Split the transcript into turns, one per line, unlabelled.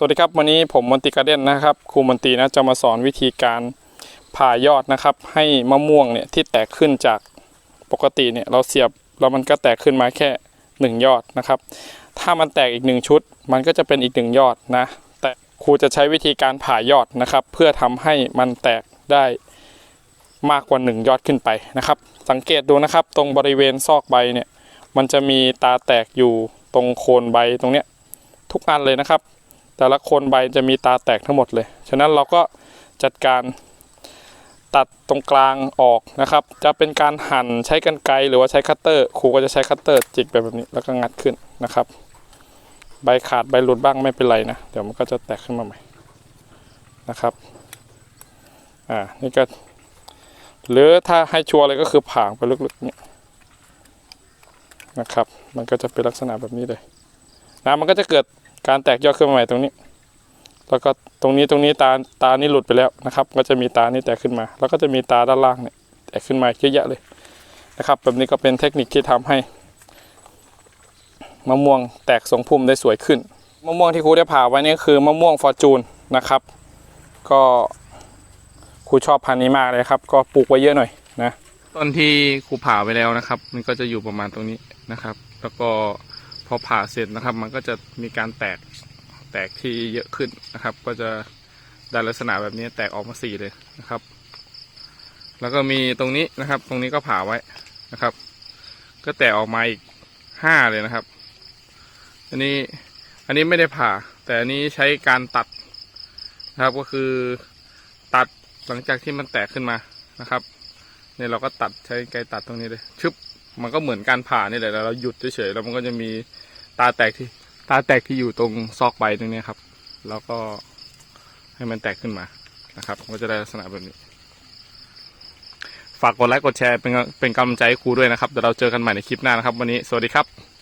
สวัสดีครับวันนี้ผมมนตรีการเด่นนะครับครูมนตรีนะจะมาสอนวิธีการผ่ายอดนะครับ ให้มะม่วงเนี่ยที่แตกขึ้นจากปกติเนี่ยเราเสียบแล้วมันก็แตกขึ้นมาแค่หนึ่งยอดนะครับ ถ้ามันแตกอีกหนึ่งชุด มันก็จะเป็นอีกหนึ่งยอดนะ แต่ครูจะใช้วิธีการผ่ายอดนะครับ เพื่อทำให้มันแตกได้มากกว่าหนึ่งยอดขึ้นไปนะครับ สังเกตดูนะครับ ตรงบริเวณซอกใบเนี่ยมันจะมีตาแตกอยู่ตรงโคนใบตรงเนี้ยทุกอันเลยนะครับ แต่ละโคนใบจะมีตาแตกทั้งหมดเลย ฉะนั้นเราก็จัดการตัดตรงกลางออกนะครับ จะเป็นการหั่นใช้กรรไกรหรือว่าใช้คัตเตอร์ครูก็จะใช้คัตเตอร์จิกไปแบบนี้แล้วก็งัดขึ้นนะครับ ใบขาดใบหลุดบ้างไม่เป็นไรนะ เดี๋ยวมันก็จะแตกขึ้นมาใหม่นะครับอ่านี่ก็หรือถ้าให้ชัวร์เลยก็คือผ่างไปลึกๆนี่นะครับ มันก็จะเป็นลักษณะแบบนี้เลยนะมันก็จะเกิด การแตกยอดขึ้นมาใหม่ตรงนี้ แล้วก็ตรงนี้ตรงนี้ตาตานี่หลุดไปแล้วนะครับ ก็จะมีตานี่แตกขึ้นมา แล้วก็จะมีตาด้านล่างเนี่ยแตกขึ้นมาเยอะแยะเลยนะครับ แบบนี้ก็เป็นเทคนิคที่ทำให้มะม่วงแตกทรงพุ่มได้สวยขึ้นมะม่วงที่ครูได้ผ่าไว้นี่คือมะม่วงฟอร์จูนนะครับ ก็ครูชอบพันธุ์นี้มากเลยครับ ก็ปลูกไว้เยอะหน่อยนะ
ต้นที่ครูผ่าไปแล้วนะครับ มันก็จะอยู่ประมาณตรงนี้นะครับ แล้วก็ พอผ่าเสร็จนะครับ มันก็จะมีการแตกแตกที่เยอะขึ้นนะครับ ก็จะได้ลักษณะแบบนี้แตกออกมาสี่เลยนะครับ แล้วก็มีตรงนี้นะครับ ตรงนี้ก็ผ่าไว้นะครับ ก็แตกออกมาอีกห้าเลยนะครับ อันนี้อันนี้ไม่ได้ผ่า แต่อันนี้ใช้การตัดนะครับก็คือตัดหลังจากที่มันแตกขึ้นมานะครับเนี่ยเราก็ตัดใช้ไกรตัดตรงนี้เลยชึบ มันก็เหมือนการผ่านี่แหละแต่เราหยุดเฉยๆแล้วมันก็จะมีตาแตกที่ ตาแตกที่อยู่ตรงซอกใบตรงนี้ครับ แล้วก็ให้มันแตกขึ้นมานะครับก็จะได้ลักษณะแบบนี้ ฝากกดไลค์กดแชร์เป็นเป็นกำลังใจให้ครูด้วยนะครับเดี๋ยวเราเจอกันใหม่ในคลิปหน้านะครับ วันนี้สวัสดีครับ